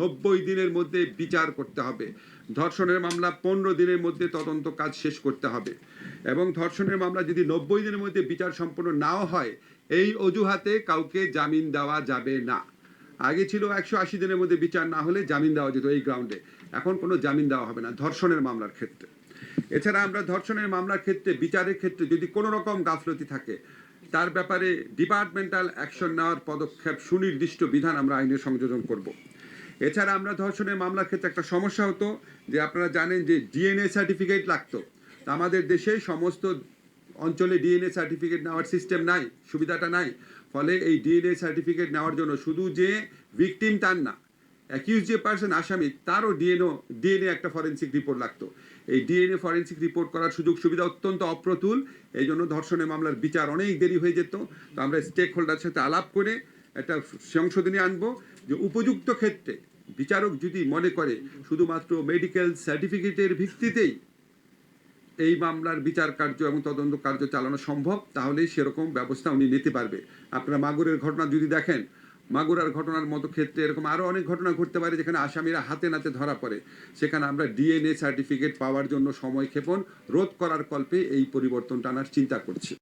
নব্বই দিনের মধ্যে বিচার করতে হবে। ধর্ষণের মামলা পনেরো দিনের মধ্যে তদন্ত কাজ শেষ করতে হবে। এবং ধর্ষণের মামলা যদি নব্বই দিনের মধ্যে বিচার সম্পন্ন নাও হয়, এই অজুহাতে কাউকে জামিন দেওয়া যাবে না। আগে ছিল একশো আশি দিনের মধ্যে বিচার না হলে জামিন দেওয়া যেত এই গ্রাউন্ডে এখন কোনো জামিন দেওয়া হবে না, ধর্ষণের মামলার ক্ষেত্রে। এছাড়া আমরা ধর্ষণের মামলার ক্ষেত্রে, বিচারের ক্ষেত্রে যদি কোনো রকম গাফলতি থাকে, তার ব্যাপারে ডিপার্টমেন্টাল অ্যাকশন নেওয়ার পদক্ষেপ সুনির্দিষ্ট বিধান আমরা আইনে সংযোজন করব। এছাড়া আমরা ধর্ষণের মামলার ক্ষেত্রে একটা সমস্যা হতো যে আপনারা জানেন যে ডিএনএ সার্টিফিকেট লাগতো। আমাদের দেশে সমস্ত অঞ্চলে ডিএনএ সার্টিফিকেট নেওয়ার সিস্টেম নাই, সুবিধাটা নাই। ফলে এই ডিএনএ সার্টিফিকেট নেওয়ার জন্য শুধু যে ভিকটিম তার না অ্যাকিউজ যে পার্সন আসামি, তারও ডিএনও, ডিএনএ একটা ফরেন্সিক রিপোর্ট লাগতো। এই ডিএনএ ফরেন্সিক রিপোর্ট করার সুযোগ সুবিধা অত্যন্ত অপ্রতুল। এই জন্য ধর্ষণের মামলার বিচার অনেক দেরি হয়ে যেত। তো আমরা স্টেক হোল্ডার সাথে আলাপ করে একটা সংশোধনী আনব যে উপযুক্ত ক্ষেত্রে বিচারক যদি মনে করে শুধুমাত্র মেডিকেল সার্টিফিকেটের ভিত্তিতেই এই মামলার বিচার কার্য এবং তদন্ত কার্য চালানো সম্ভব, তাহলেই সেরকম ব্যবস্থা উনি নিতে পারবে। আপনারা মাগুরের ঘটনা যদি দেখেন, মাগুরার ঘটনার মতো ক্ষেত্রে এরকম আরও অনেক ঘটনা ঘটতে পারে যেখানে আসামিরা হাতে নাতে ধরা পড়ে। সেখানে আমরা ডিএনএ সার্টিফিকেট পাওয়ার জন্য সময় ক্ষেপণ রোধ করার কল্পে এই পরিবর্তনটা আনার চিন্তা করছি।